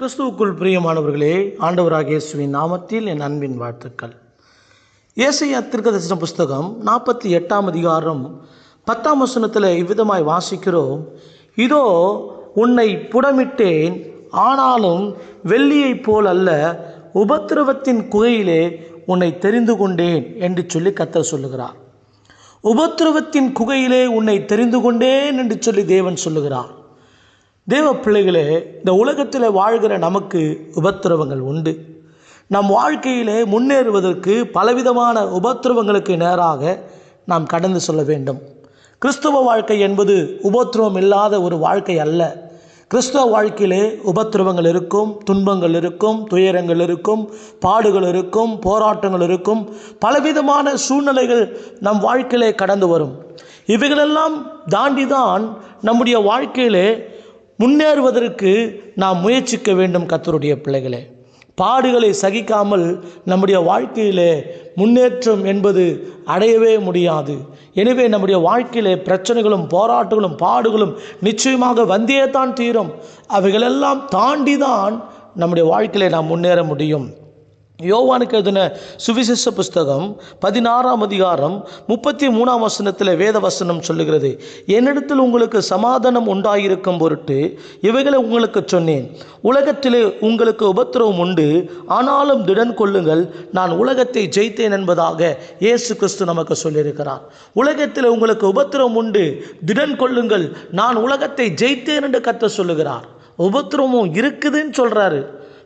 கிறிஸ்துவுக்குள் பிரியமானவர்களே ஆண்டவராக இயேசுவின் நாமத்தில் என் அன்பின் வாழ்த்துக்கள். இயேசை திருக்கதர்சன புஸ்தகம் நாற்பத்தி எட்டாம் அதிகாரம் பத்தாம் வசனத்தில் இவ்விதமாய் வாசிக்கிறோம். இதோ உன்னை புடமிட்டேன் ஆனாலும் வெள்ளியைப் போல் அல்ல உபத்திரவத்தின் குகையிலே உன்னை தெரிந்து கொண்டேன் என்று சொல்லி கத்தர் சொல்லுகிறார். உபத்திரவத்தின் குகையிலே உன்னை தெரிந்து கொண்டேன் என்று சொல்லி தேவன் சொல்லுகிறார். தேவ பிள்ளைகளே இந்த உலகத்தில் வாழ்கிற நமக்கு உபத்திரவங்கள் உண்டு. நம் வாழ்க்கையிலே முன்னேறுவதற்கு பலவிதமான உபத்திரவங்களுக்கு நேராக நாம் கடந்து சொல்ல வேண்டும். கிறிஸ்தவ வாழ்க்கை என்பது உபத்திரவம் இல்லாத ஒரு வாழ்க்கை அல்ல. கிறிஸ்தவ வாழ்க்கையிலே உபத்திரவங்கள் இருக்கும் துன்பங்கள் இருக்கும் துயரங்கள் இருக்கும் பாடுகள் இருக்கும் போராட்டங்கள் இருக்கும். பலவிதமான சூழ்நிலைகள் நம் வாழ்க்கையிலே கடந்து வரும். இவைகளெல்லாம் தாண்டி தான் நம்முடைய வாழ்க்கையிலே முன்னேறுவதற்கு நாம் முயற்சிக்க வேண்டும் கத்தருடைய பிள்ளைகளே. பாடுகளை சகிக்காமல் நம்முடைய வாழ்க்கையிலே முன்னேற்றம் என்பது அடையவே முடியாது. எனவே நம்முடைய வாழ்க்கையிலே பிரச்சனைகளும் போராட்டங்களும் பாடுகளும் நிச்சயமாக வந்தே தான் தீரும். அவைகளெல்லாம் தாண்டி தான் நம்முடைய வாழ்க்கையிலே நாம் முன்னேற முடியும். யோவானுக்கு எதுன சுவிசேஷ புஸ்தகம் பதினாறாம் அதிகாரம் முப்பத்தி மூணாம் வசனத்தில் வேத வசனம் சொல்லுகிறது என்னிடத்தில் உங்களுக்கு சமாதானம் உண்டாயிருக்கும் பொருட்டு இவைகளை உங்களுக்கு சொன்னேன். உலகத்திலே உங்களுக்கு உபத்திரவம் உண்டு. ஆனாலும் திடன் கொள்ளுங்கள் நான் உலகத்தை ஜெயித்தேன் என்பதாக இயேசு கிறிஸ்து நமக்கு சொல்லியிருக்கிறார். உலகத்தில் உங்களுக்கு உபத்திரவம் உண்டு. திடன் கொள்ளுங்கள் நான் உலகத்தை ஜெயித்தேன் என்று கத்த சொல்லுகிறார். உபத்திரவமும் இருக்குதுன்னு சொல்கிறாரு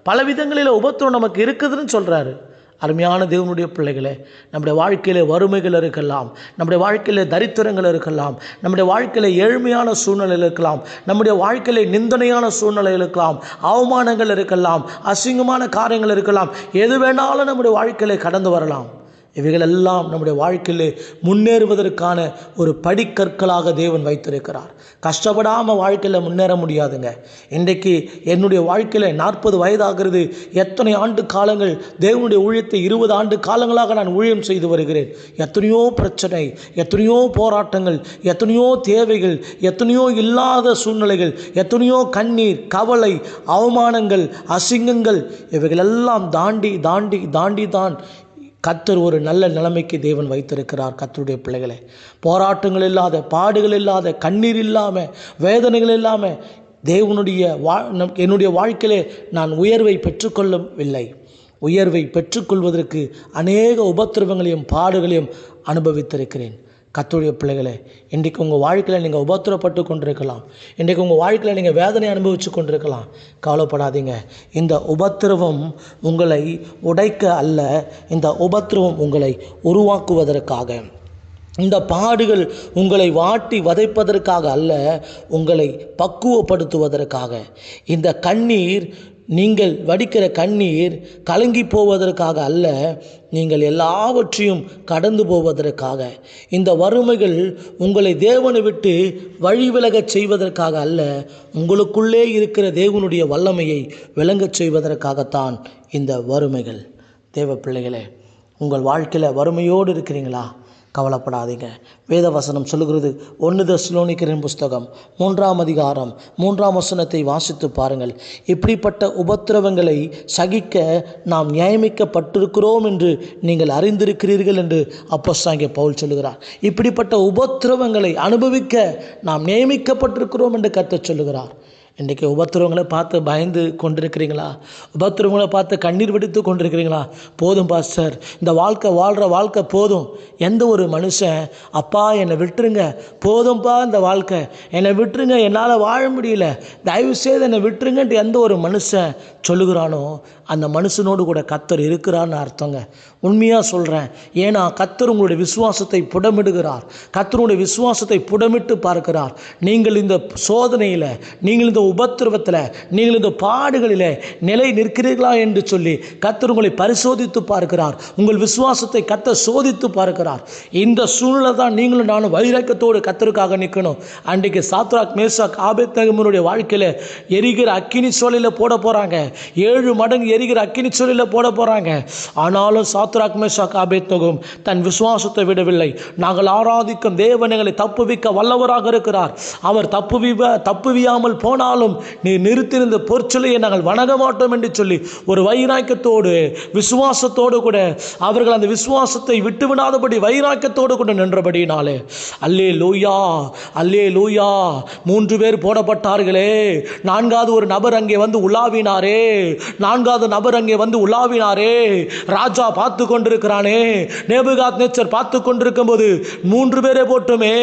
பல விதங்களில் உபத்திரம் நமக்கு இருக்குதுன்னு சொல்கிறாரு அருமையான தேவனுடைய பிள்ளைகளே நம்முடைய வாழ்க்கையில் வறுமைகள் இருக்கலாம் நம்முடைய வாழ்க்கையில் தரித்திரங்கள் இருக்கலாம் நம்முடைய வாழ்க்கையில் ஏழ்மையான சூழ்நிலை இருக்கலாம் நம்முடைய வாழ்க்கையில் நிந்தனையான சூழ்நிலை இருக்கலாம் அவமானங்கள் இருக்கலாம் அசிங்கமான காரியங்கள் இருக்கலாம் எது வேணாலும் நம்முடைய வாழ்க்கையில் கடந்து வரலாம். இவைகளெல்லாம் நம்முடைய வாழ்க்கையில் முன்னேறுவதற்கான ஒரு படிக்கற்களாக தேவன் வைத்திருக்கிறார். கஷ்டப்படாமல் வாழ்க்கையில் முன்னேற முடியாதுங்க. இன்றைக்கு என்னுடைய வாழ்க்கையில் நாற்பது வயதாகிறது. எத்தனை ஆண்டு காலங்கள் தேவனுடைய ஊழியத்தை இருபது ஆண்டு காலங்களாக நான் ஊழியம் செய்து வருகிறேன். எத்தனையோ பிரச்சனை எத்தனையோ போராட்டங்கள் எத்தனையோ தேவைகள் எத்தனையோ இல்லாத சூழ்நிலைகள் எத்தனையோ கண்ணீர் கவலை அவமானங்கள் அசிங்கங்கள் இவைகளெல்லாம் தாண்டி தாண்டி தாண்டி தான் கத்தர் ஒரு நல்ல நிலைமைக்கு தேவன் வைத்திருக்கிறார் கத்தருடைய பிள்ளைகளை. போராட்டங்கள் இல்லாத பாடுகள் இல்லாத கண்ணீர் இல்லாமல் வேதனைகள் இல்லாமல் தேவனுடைய வா நம் என்னுடைய வாழ்க்கையிலே நான் உயர்வை பெற்றுக்கொள்ளவில்லை. உயர்வை பெற்றுக்கொள்வதற்கு அநேக உபத்திரவங்களையும் பாடுகளையும் அனுபவித்திருக்கிறேன். கத்துடைய பிள்ளைகளே இன்றைக்கு உங்கள் வாழ்க்கையில் நீங்கள் உபத்திரப்பட்டு கொண்டிருக்கலாம். இன்றைக்கு உங்கள் வாழ்க்கையில் நீங்கள் வேதனை அனுபவித்து கொண்டிருக்கலாம். கவலைப்படாதீங்க. இந்த உபத்திரவம் உங்களை உடைக்க அல்ல. இந்த உபத்திரவம் உங்களை உருவாக்குவதற்காக. இந்த பாடுகள் உங்களை வாட்டி வதைப்பதற்காக அல்ல உங்களை பக்குவப்படுத்துவதற்காக. இந்த கண்ணீர் நீங்கள் வடிக்கிற கண்ணீர் கலங்கி போவதற்காக அல்ல நீங்கள் எல்லாவற்றையும் கடந்து போவதற்காக. இந்த வறுமைகள் உங்களை தேவனை விட்டு வழிவிலகச் செய்வதற்காக அல்ல உங்களுக்குள்ளே இருக்கிற தேவனுடைய வல்லமையை விளங்கச் செய்வதற்காகத்தான் இந்த வறுமைகள். தேவ பிள்ளைகளே உங்கள் வாழ்க்கையில் வறுமையோடு இருக்கிறீங்களா? கவலைப்படாதீங்க. வேதவசனம் சொல்லுகிறது ஒன்று தஸ்லோனிக்கரின் புஸ்தகம் மூன்றாம் அதிகாரம் மூன்றாம் வசனத்தை வாசித்து பாருங்கள். இப்படிப்பட்ட உபத்திரவங்களை சகிக்க நாம் நியமிக்கப்பட்டிருக்கிறோம் என்று நீங்கள் அறிந்திருக்கிறீர்கள் என்று அப்போஸ்தாங்கிய பவுல் சொல்லுகிறார். இப்படிப்பட்ட உபத்திரவங்களை அனுபவிக்க நாம் நியமிக்கப்பட்டிருக்கிறோம் என்று கத்த சொல்லுகிறார். இன்றைக்கி உபத்திரவங்களை பார்த்து பயந்து கொண்டிருக்கிறீங்களா? உபத்திரவங்களை பார்த்து கண்ணீர் வெடித்து கொண்டிருக்கிறீங்களா? போதும் பாஸ்டர். இந்த வாழ்க்கை வாழ்கிற வாழ்க்கை போதும். எந்த ஒரு மனுஷன் அப்பா என்னை விட்டுருங்க. போதும்ப்பா இந்த வாழ்க்கை. என்னை விட்டுருங்க. என்னால் வாழ முடியல. தயவு செய்து என்னை விட்டுருங்கன்ட்டு எந்த ஒரு மனுஷன் சொல்லுகிறானோ அந்த மனுஷனோடு கூட கத்தர் இருக்கிறான்னு அர்த்தங்க. உண்மையாக சொல்கிறேன் ஏன்னா கத்தர் உங்களுடைய விசுவாசத்தை புடமிடுகிறார். கத்தருடைய விசுவாசத்தை புடமிட்டு பார்க்கிறார். நீங்கள் இந்த சோதனையில் நீங்கள் இந்த உபத்திரவத்தில் நீங்கள் இந்த பாடுகளில் நிலை நிற்கிறீர்களா என்று சொல்லி கத்தர் உங்களை பரிசோதித்து பார்க்கிறார். உங்கள் விசுவாசத்தை கத்த சோதித்து பார்க்கிறார். இந்த சூழ்நிலை தான் நீங்களும் நானும் வைரக்கத்தோடு கத்தருக்காக நிற்கணும். அன்றைக்கு சாத்ராக் மேசாக் ஆபத் நகமனுடைய வாழ்க்கையில் எரிகிற அக்கினி சோலையில் போட போகிறாங்க ஏழு மடங்கு எரிகிற அக்கினி சோலையில் போட போகிறாங்க ஆனாலும் சாத்ராக் மேசாக் ஆபேத் தன் விசுவாசத்தை விடவில்லை. நாங்கள் ஆராதிக்கும் தேவனைகளை தப்புவிக்க வல்லவராக இருக்கிறார். அவர் தப்புவி தப்புவியாமல் போனார் ஆனாலும் நீ நிறுத்தியிருந்த பொற்சொல்லையை நாங்கள் வணங்க மாட்டோம் என்று சொல்லி ஒரு வைராக்கியத்தோடு விசுவாசத்தோடு கூட அவர்கள் அந்த விசுவாசத்தை விட்டுவிடாதபடி வைராக்கியத்தோடு கூட நின்றபடினாலே அல்லே லூயா அல்லே லூயா மூன்று பேர் போடப்பட்டார்களே நான்காவது ஒரு நபர் அங்கே வந்து உலாவினாரே நான்காவது நபர் அங்கே வந்து உலாவினாரே ராஜா பார்த்து கொண்டிருக்கிறானே நேபுகாத் நேச்சர் பார்த்து கொண்டிருக்கும் போது மூன்று பேரே போட்டுமே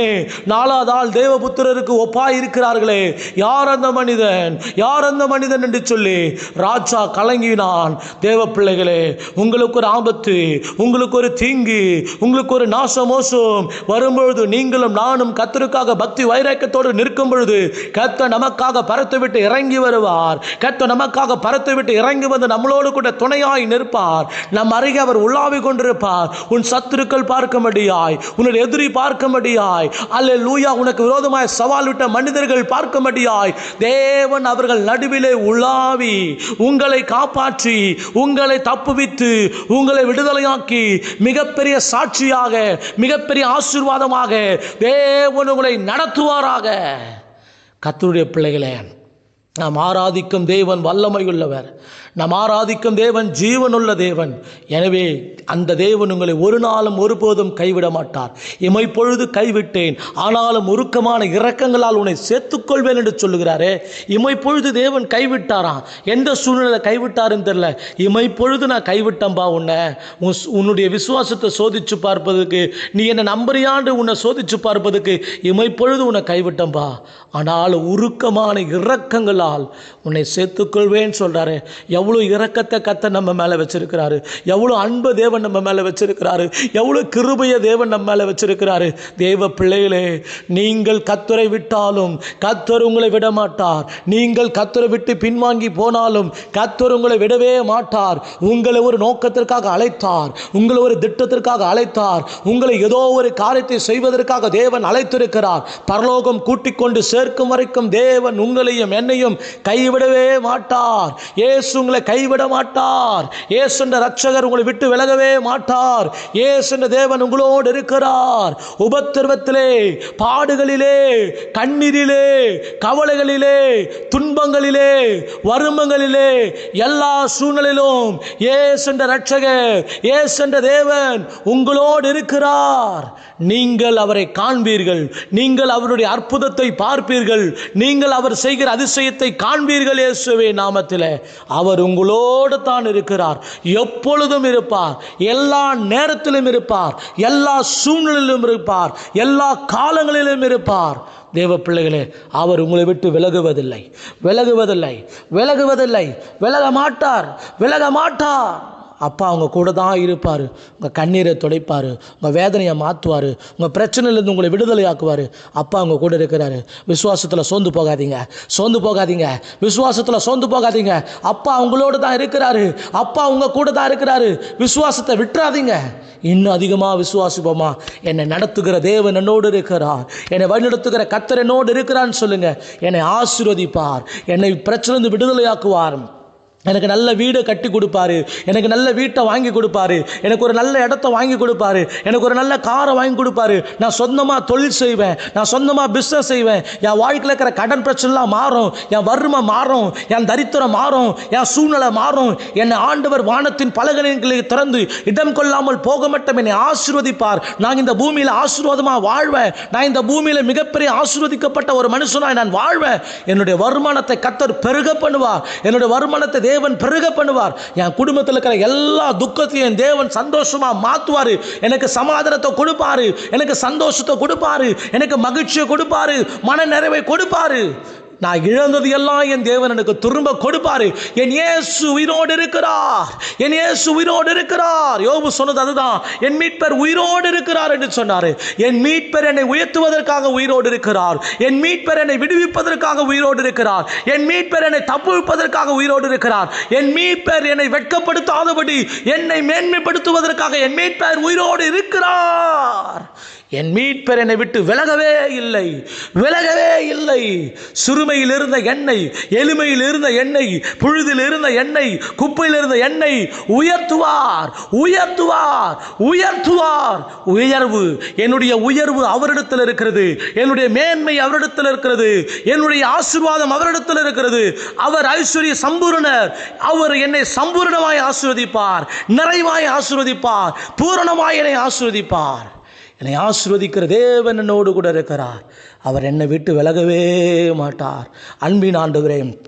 நாலாவது ஆள் தேவபுத்திரருக்கு ஒப்பாய் இருக்கிறார்களே யார் அந்த மனிதன்? யார் அந்த மனிதன் என்று சொல்லி ராஜா கலங்கினான். தேவ பிள்ளைகளே உங்களுக்கு ஒரு ஆபத்து உங்களுக்கு ஒரு தீங்கு உங்களுக்கு ஒரு நாச மோசம் வரும்பொழுது நீங்களும் நானும் கத்தருக்காக பக்தி வைராக்கியத்தோடு நிற்கும் பொழுது கத்த நமக்காக பறத்து விட்டு இறங்கி வருவார். கத்த நமக்காக பறத்து விட்டு இறங்கி வந்து நம்மளோடு கூட துணையாய் நிற்பார். நம் அருகே அவர் உள்ளாவி கொண்டிருப்பார். உன் சத்துருக்கள் பார்க்கும்படியாய் உன்னுடைய எதிரி பார்க்கும்படியாய் அல்ல லூயா உனக்கு விரோதமாய் சவால் விட்ட மனிதர்கள் பார்க்கும்படியாய் தேவன் அவர்கள் நடுவிலே உலாவி உங்களை காப்பாற்றி உங்களை தப்புவித்து உங்களை விடுதலையாக்கி மிகப்பெரிய சாட்சியாக மிகப்பெரிய ஆசீர்வாதமாக தேவன் உங்களை நடத்துவாராக. கத்தருடைய பிள்ளைகளே நாம் ஆராதிக்கும் தேவன் வல்லமையுள்ளவர். நாம் ஆராதிக்கும் தேவன் ஜீவனுள்ள தேவன். எனவே அந்த தேவன் உங்களை ஒரு நாளும் ஒருபோதும் கைவிட மாட்டார். இமைப்பொழுது கைவிட்டேன். ஆனாலும் உருக்கமான இரக்கங்களால் உன்னை சேர்த்துக்கொள்வேன் என்று சொல்லுகிறாரே. இமைப்பொழுது தேவன் கைவிட்டாராம் எந்த சூழ்நிலை கைவிட்டாருன்னு தெரில இமைப்பொழுது நான் கைவிட்டம்பா உன்னை. உன் உன்னுடைய விசுவாசத்தை சோதிச்சு பார்ப்பதுக்கு நீ என்னை நம்புறியாண்டு உன்னை சோதிச்சு பார்ப்பதுக்கு இமைப்பொழுது உன்னை கைவிட்டம்பா. ஆனால் உருக்கமான இரக்கங்களால் உன்னை சேர்த்துக்கொள்வேன்னு சொல்றாரு. எவ்வளோ இரக்கத்தை கத்த நம்ம மேலே வச்சிருக்கிறாரு. எவ்வளோ அன்பு தேவன் நம்ம மேலே வச்சிருக்கிறாரு. எவ்வளோ கிருபைய தேவன் நம்ம மேலே வச்சிருக்கிறாரு. தேவ பிள்ளைகளே நீங்கள் கத்துரை விட்டாலும் கத்தர் உங்களை விட மாட்டார் நீங்கள் கத்தரை விட்டு பின்வாங்கி போனாலும் கத்தர் உங்களை விடவே மாட்டார். உங்களை ஒரு நோக்கத்திற்காக அழைத்தார். உங்களை ஒரு திட்டத்திற்காக அழைத்தார். உங்களை ஏதோ ஒரு காரியத்தை செய்வதற்காக தேவன் அழைத்திருக்கிறார். பரலோகம் கூட்டிக் கொண்டு சேர்க்கும் வரைக்கும் தேவன் உங்களையும் என்னையும் கைவிடவே மாட்டார். இயேசு உங்களை கைவிட மாட்டார். ஏசு என்ற ரட்சகர் உங்களை விட்டு விலகவே மாட்டார். ஏசு என்ற தேவன் உங்களோடு இருக்கிறார். உபத்திரவத்திலே பாடுகளிலே கண்ணீரிலே கவலைகளிலே துன்பங்களிலே வருமங்களிலே எல்லா சூழ்நிலையிலும் ஏசு என்ற ரட்சகர் ஏசுன்ற என்ற தேவன் உங்களோடு இருக்கிறார். நீங்கள் அவரை காண்பீர்கள். நீங்கள் அவருடைய அற்புதத்தை பார்ப்பீர்கள். நீங்கள் அவர் செய்கிற அதிசயத்தை காண்பீர்கள் இயேசுவே நாமத்தில். அவர் உங்களோடு தான் இருக்கிறார். எப்பொழுதும் இருப்பார். எல்லா நேரத்திலும் இருப்பார். எல்லா சூழ்நிலையிலும் இருப்பார். எல்லா காலங்களிலும் இருப்பார். தேவ பிள்ளைகளே அவர் உங்களை விட்டு விலகுவதில்லை. விலகுவதில்லை. விலகுவதில்லை. விலக மாட்டார் விலக மாட்டார் அப்பா அவங்க கூட தான் இருப்பார். உங்கள் கண்ணீரை துடைப்பார். உங்கள் வேதனையை மாற்றுவார் உங்கள் பிரச்சனையிலேருந்து உங்களை விடுதலையாக்குவார். அப்பா அவங்க கூட இருக்கிறாரு. விசுவாசத்தில் சோர்ந்து போகாதீங்க. சோர்ந்து போகாதீங்க. விசுவாசத்தில் சோர்ந்து போகாதீங்க. அப்பா அவங்களோடு தான் இருக்கிறாரு. அப்பா உங்கள் கூட தான் இருக்கிறாரு. விசுவாசத்தை விட்டுறாதீங்க. இன்னும் அதிகமாக விசுவாசிப்போமா? என்னை நடத்துகிற தேவன் என்னோடு இருக்கிறார். என்னை வழிநடத்துகிற கத்தர் என்னோடு இருக்கிறான்னு சொல்லுங்கள் என்னை ஆசீர்வதிப்பார். என்னை பிரச்சனை விடுதலையாக்குவார். எனக்கு நல்ல வீடை கட்டி கொடுப்பாரு. எனக்கு நல்ல வீட்டை வாங்கி கொடுப்பாரு. எனக்கு ஒரு நல்ல இடத்த வாங்கி கொடுப்பாரு. எனக்கு ஒரு நல்ல காரை வாங்கி கொடுப்பாரு. நான் சொந்தமாக தொழில் செய்வேன். நான் சொந்தமாக பிஸ்னஸ் செய்வேன். என் வாழ்க்கையில் இருக்கிற கடன் பிரச்சனைலாம் மாறும். என் வறுமை மாறும். என் தரித்திரம் மாறும். என் சூழ்நிலை மாறும். என்னை ஆண்டவர் வானத்தின் பலகணிகளை திறந்து இடம் கொள்ளாமல் போக மட்டும் என்னை ஆசீர்வதிப்பார். நான் இந்த பூமியில் ஆசீர்வாதமாக வாழ்வேன். நான் இந்த பூமியில் மிகப்பெரிய ஆசீர்வதிக்கப்பட்ட ஒரு மனுஷனாக நான் வாழ்வேன். என்னுடைய வருமானத்தை கத்தர் பெருக பண்ணுவார். என்னுடைய வருமானத்தை தேவன் பெருக பண்ணுவார். என் குடும்பத்தில் இருக்கிற எல்லா துக்கத்தையும் தேவன் சந்தோஷமாக மாற்றுவார் எனக்கு சமாதானத்தை கொடுப்பாரு. எனக்கு சந்தோஷத்தை கொடுப்பாரு. எனக்கு மகிழ்ச்சியை கொடுப்பாரு. மன நிறைவை கொடுப்பாரு. நான் இழந்தது எல்லாம் என் தேவன் எனக்கு திரும்ப கொடுப்பாரு. என் இயேசு உயிரோடு இருக்கிறார். என் இயேசு உயிரோடு இருக்கிறார். யோபு சொன்னது அதுதான். என் மீட்பர் உயிரோடு இருக்கிறார் என்று சொன்னார். என் மீட்பர் என்னை உயர்த்துவதற்காக உயிரோடு இருக்கிறார். என் மீட்பர் என்னை விடுவிப்பதற்காக உயிரோடு இருக்கிறார். என் மீட்பர் என்னை தப்புவிப்பதற்காக உயிரோடு இருக்கிறார். என் மீட்பர் என்னை வெட்கப்படுத்தாதபடி என்னை மேன்மைப்படுத்துவதற்காக என் மீட்பர் உயிரோடு இருக்கிறார். என் மீட்பர் என்னை விட்டு விலகவே இல்லை விலகவே இல்லை. சிறுமையில் இருந்த எண்ணெய் எளிமையில் இருந்த எண்ணெய் புழுதில் இருந்த எண்ணெய் குப்பையில் இருந்த எண்ணெய் உயர்த்துவார் உயர்த்துவார் உயர்த்துவார். உயர்வு என்னுடைய உயர்வு அவரிடத்தில் இருக்கிறது என்னுடைய மேன்மை அவரிடத்தில் இருக்கிறது என்னுடைய ஆசீர்வாதம் அவரிடத்தில் இருக்கிறது. அவர் ஐஸ்வர்ய சம்பூரணர் அவர் என்னை சம்பூரணமாய் ஆசீர்வதிப்பார் நிறைவாய் ஆசீர்வதிப்பார் பூரணமாய் என்னை ஆசீர்வதிப்பார். என்னை ஆசீர்வதிக்கிற தேவன் என்னோடு கூட இருக்கிறார். அவர் என்னை விட்டு விலகவே மாட்டார். அன்பின் ஆண்டவரே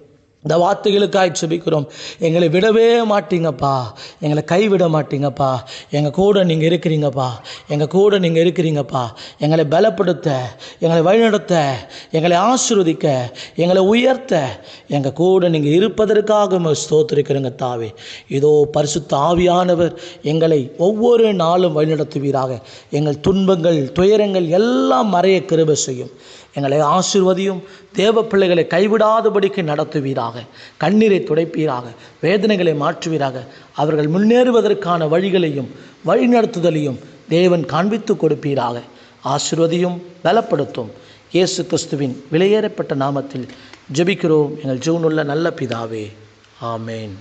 இந்த வார்த்தைகளுக்காய் செபிக்கிறோம் எங்களை விடவே மாட்டீங்கப்பா. எங்களை கைவிட மாட்டீங்கப்பா. எங்கள் கூட நீங்கள் இருக்கிறீங்கப்பா. எங்கள் கூட நீங்கள் இருக்கிறீங்கப்பா. எங்களை பலப்படுத்த எங்களை வழிநடத்த எங்களை ஆசிர்வதிக்க எங்களை உயர்த்த எங்கள் கூட நீங்கள் இருப்பதற்காக உம்மை தாவே. இதோ பரிசுத்த ஆவியானவர் எங்களை ஒவ்வொரு நாளும் வழிநடத்துவீராக. எங்கள் துன்பங்கள் துயரங்கள் எல்லாம் மறைய கிருப செய்யும். எங்களை ஆசிர்வதியும் தேவ பிள்ளைகளை கைவிடாதபடிக்கு நடத்துவீராக கண்ணீரை துடைப்பீராக வேதனைகளை மாற்றுவீராக. அவர்கள் முன்னேறுவதற்கான வழிகளையும் வழிநடத்துதலையும் தேவன் காண்பித்து கொடுப்பீராக. ஆசிர்வதியும் பலப்படுத்தும். இயேசு கிறிஸ்துவின் விலையேறப்பட்ட நாமத்தில் ஜெபிக்கிறோம். எங்கள் ஜீவனுள்ள நல்ல பிதாவே. ஆமேன்.